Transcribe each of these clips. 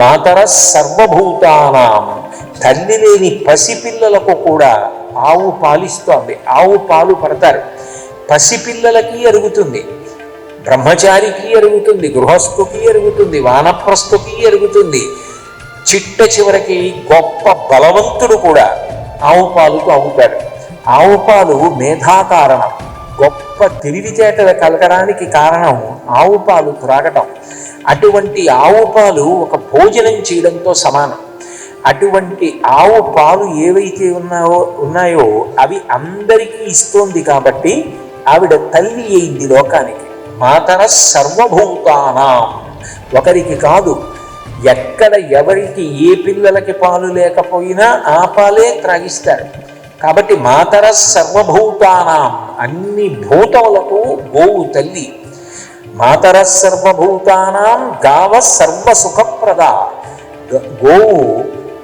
మాతర సర్వభూతానాం. తల్లి లేని పసిపిల్లలకు కూడా ఆవు పాలిస్తోంది. ఆవు పాలు పడతారు. పసిపిల్లలకి ఎరుగుతుంది. బ్రహ్మచారికి ఎరుగుతుంది. గృహస్థుకి ఎరుగుతుంది. వానప్రస్థుకి ఎరుగుతుంది. చిట్ట చివరికి గొప్ప బలవంతుడు కూడా ఆవు పాలుకు అవుతాడు. ఆవు పాలు మేధాకారణం. గొప్ప తెలివితేటలు కలగడానికి కారణం ఆవు పాలు త్రాగటం. అటువంటి ఆవు పాలు ఒక భోజనం చేయడంతో సమానం. అటువంటి ఆవు పాలు ఏవైతే ఉన్నాయో ఉన్నాయో అవి అందరికీ ఇస్తోంది కాబట్టి ఆవిడ తల్లి అయింది లోకానికి. మాతర సర్వభూతానాం. ఒకరికి కాదు ఎక్కడ ఎవరికి ఏ పిల్లలకి పాలు లేకపోయినా ఆ పాలే త్రాగిస్తారు. కాబట్టి మాతర సర్వభూతానాం. అన్ని భూతములకు గోవు తల్లి. మాతర సర్వభూతానాం గావ సర్వసుఖప్రద. గోవు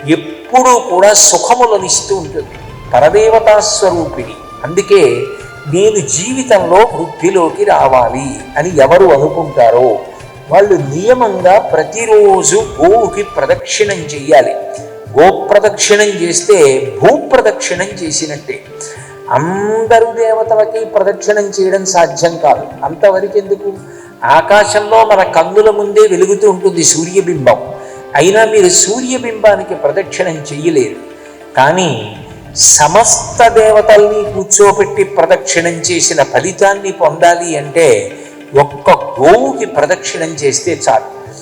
ఎప్పుడూ కూడా సుఖములను ఇస్తూ ఉంటుంది. పరదేవతా స్వరూపిణి అందుకే నేను జీవితంలో వృద్ధిలోకి రావాలి అని ఎవరు అనుకుంటారో వాళ్ళు నియమంగా ప్రతిరోజు గోవుకి ప్రదక్షిణం చేయాలి గోప్రదక్షిణం చేస్తే భూ ప్రదక్షిణం చేసినట్టే. అందరూ దేవతలకి ప్రదక్షిణం చేయడం సాధ్యం కాదు. అంతవరకు ఎందుకు ఆకాశంలో మన కన్నుల ముందే వెలుగుతూ ఉంటుంది సూర్యబింబం. అయినా మీరు సూర్యబింబానికి ప్రదక్షిణం చెయ్యలేరు కానీ సమస్త దేవతల్ని కూర్చోబెట్టి ప్రదక్షిణం చేసిన ఫలితాన్ని పొందాలి అంటే ఒక్క గోవుకి ప్రదక్షిణం చేస్తే చాలు.